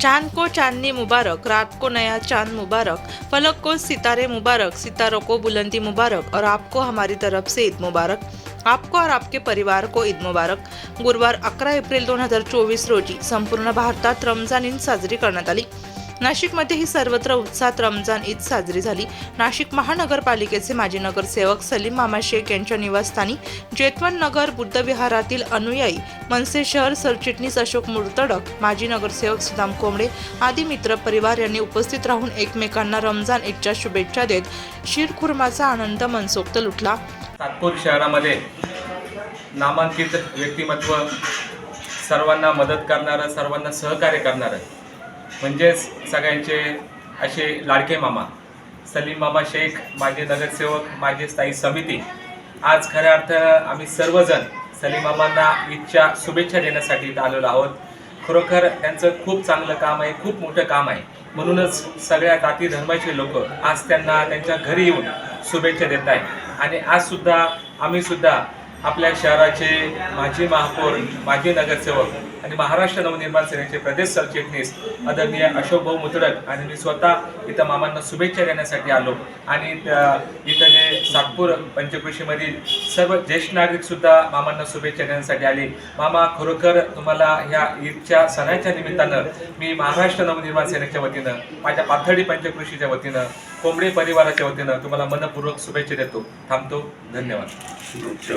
चांद को चांदनी मुबारक रात को नया चांद मुबारक फलक को सितारे मुबारक सितारों को बुलंदी मुबारक और आपको हमारी तरफ से ईद मुबारक। आपको और आपके परिवार को ईद मुबारक। गुरुवार अकरा एप्रिल दोन हजार चोवीस रोजी संपूर्ण भारतात रमजान ईद साजरी करण्यात आली। नाशिकमध्येही सर्वत्र उत्साहात रमजान ईद साजरी झाली. नाशिक महानगरपालिकेचे माजी नगरसेवक सलीम मामा शेख यांच्या निवासस्थानी जेतवन नगर बुद्धविहारातील अनुयायी मनसे शहर सरचिटणीस अशोक मुर्तडक माजी नगरसेवक सुदाम कोंबडे आदी मित्र परिवार यांनी उपस्थित राहून एकमेकांना रमजान ईदच्या शुभेच्छा देत शिरखुर्माचा आनंद मनसोक्त लुटला. नागपूर शहरामध्ये नामांकित व्यक्तिमत्व सर्वांना मदत करणारं सर्वांना सहकार्य करणारं म्हणजेच सगळ्यांचे असे लाडके मामा सलीम मामा शेख माझे नगरसेवक माझे स्थायी समिती. आज खऱ्या अर्थ आम्ही सर्वजण सलीम मामांना ईदच्या शुभेच्छा देण्यासाठी आलेलो आहोत. खरोखर त्यांचं खूप चांगलं काम आहे खूप मोठं काम आहे. म्हणूनच सगळ्या जाती धर्माचे लोक आज त्यांना त्यांच्या घरी येऊन शुभेच्छा देत आहेत. आणि आजसुद्धा आम्हीसुद्धा आपल्या शहराचे माजी महापौर माजी नगरसेवक आणि महाराष्ट्र नवनिर्माण सेनेचे प्रदेश सरचिटणीस आदरणीय अशोक भाऊ मुतडक आणि मी स्वतः इथं मामांना शुभेच्छा देण्यासाठी आलो. आणि इथं जे सातपूर पंचकृषीमधील सर्व ज्येष्ठ नागरिक सुद्धा मामांना शुभेच्छा देण्यासाठी आले. मामा खरोखर तुम्हाला ह्या ईदच्या सणाच्या निमित्तानं मी महाराष्ट्र नवनिर्माण सेनेच्या वतीनं माझ्या पाथडी पंचकृषीच्या वतीनं कोंबडे परिवाराच्या वतीनं तुम्हाला मनपूर्वक शुभेच्छा देतो. थांबतो. धन्यवाद.